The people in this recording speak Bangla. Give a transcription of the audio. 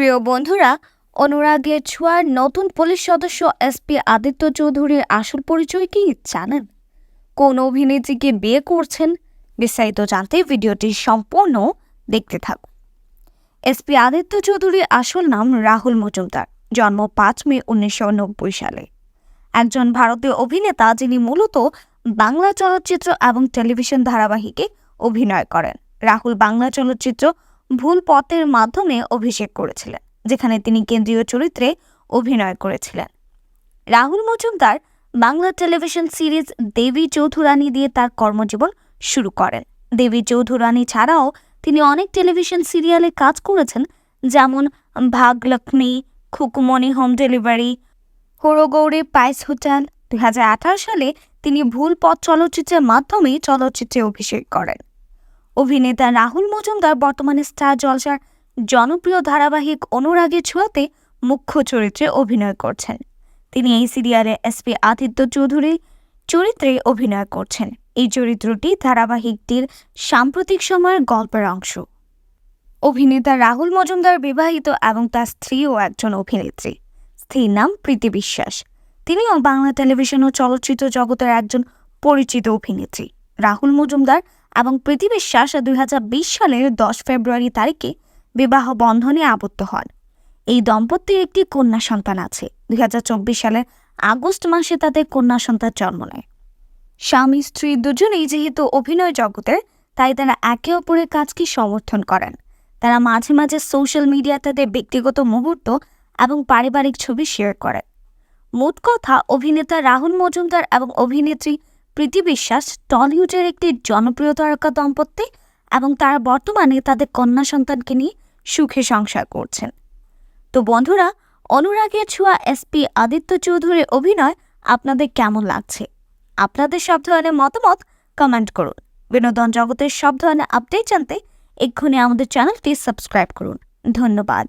প্রিয় বন্ধুরা, অনুরাগের ছোঁয়ার নতুন পুলিশ সদস্য এসপি আদিত্য চৌধুরীর আসল পরিচয় কি জানেন? কোন অভিনেত্রীকে বিয়ে করছেন? বিস্তারিত জানতে ভিডিওটি সম্পূর্ণ দেখতে থাকুন। এসপি আদিত্য চৌধুরীর আসল নাম রাহুল মজুমদার, জন্ম পাঁচ মে উনিশশো নব্বই সালে। একজন ভারতীয় অভিনেতা যিনি মূলত বাংলা চলচ্চিত্র এবং টেলিভিশন ধারাবাহিকে অভিনয় করেন। রাহুল বাংলা চলচ্চিত্র ভুল পথের মাধ্যমে অভিষেক করেছিলেন, যেখানে তিনি কেন্দ্রীয় চরিত্রে অভিনয় করেছিলেন। রাহুল মজুমদার বাংলা টেলিভিশন সিরিজ দেবী চৌধুরানী দিয়ে তার কর্মজীবন শুরু করেন। দেবী চৌধুরানী ছাড়াও তিনি অনেক টেলিভিশন সিরিয়ালে কাজ করেছেন, যেমন ভাগলক্ষ্মী খুকুমণি home delivery, Harogouri pice hotel. দুই হাজার আঠারো সালে তিনি ভুল পথ চলচ্চিত্রের মাধ্যমে চলচ্চিত্রে অভিষেক করেন। অভিনেতা রাহুল মজুমদার বর্তমানে স্টার জলসার জনপ্রিয় ধারাবাহিক অনুরাগের ছোঁয়াতে মুখ্য চরিত্রে অভিনয় করছেন। তিনি এই সিরিয়ালে এসপি আদিত্য চৌধুরী চরিত্রে অভিনয় করছেন। এই চরিত্রটি ধারাবাহিকটির সাম্প্রতিক সময়ের গল্পের অংশ। অভিনেতা রাহুল মজুমদার বিবাহিত এবং তার স্ত্রীও একজন অভিনেত্রী। স্ত্রীর নাম প্রীতি বিশ্বাস। তিনিও বাংলা টেলিভিশন ও চলচ্চিত্র জগতের একজন পরিচিত অভিনেত্রী। রাহুল মজুমদার এবং প্রীতি বিশ্বাস দুই সালের দশ ফেব্রুয়ারি তারিখে বিবাহ বন্ধনে আবদ্ধ হন। এই দম্পতির একটি কন্যা সন্তান আছে। দুই হাজার চব্বিশ সালের আগস্ট মাসে তাদের কন্যা সন্তান জন্ম নেয়। স্বামী স্ত্রী দুজনেই যেহেতু অভিনয় জগতে তাই তারা একে অপরের কাজকে সমর্থন করেন। তারা মাঝে মাঝে সোশ্যাল মিডিয়া তাদের ব্যক্তিগত মুহূর্ত এবং পারিবারিক ছবি শেয়ার করেন। মোট কথা, অভিনেতা রাহুল মজুমদার এবং অভিনেত্রী প্রীতি বিশ্বাস টলিউডের একটি জনপ্রিয় তারকা দম্পতি এবং তারা বর্তমানে তাদের কন্যা সন্তানকে নিয়ে সুখে সংসার করছেন। তো বন্ধুরা, অনুরাগের ছোঁয়া এসপি আদিত্য চৌধুরীর অভিনয় আপনাদের কেমন লাগছে? আপনাদের সব ধরনের মতামত কমেন্ট করুন। বিনোদন জগতের সব ধরনের আপডেট জানতে এক্ষুনি আমাদের চ্যানেলটি সাবস্ক্রাইব করুন। ধন্যবাদ।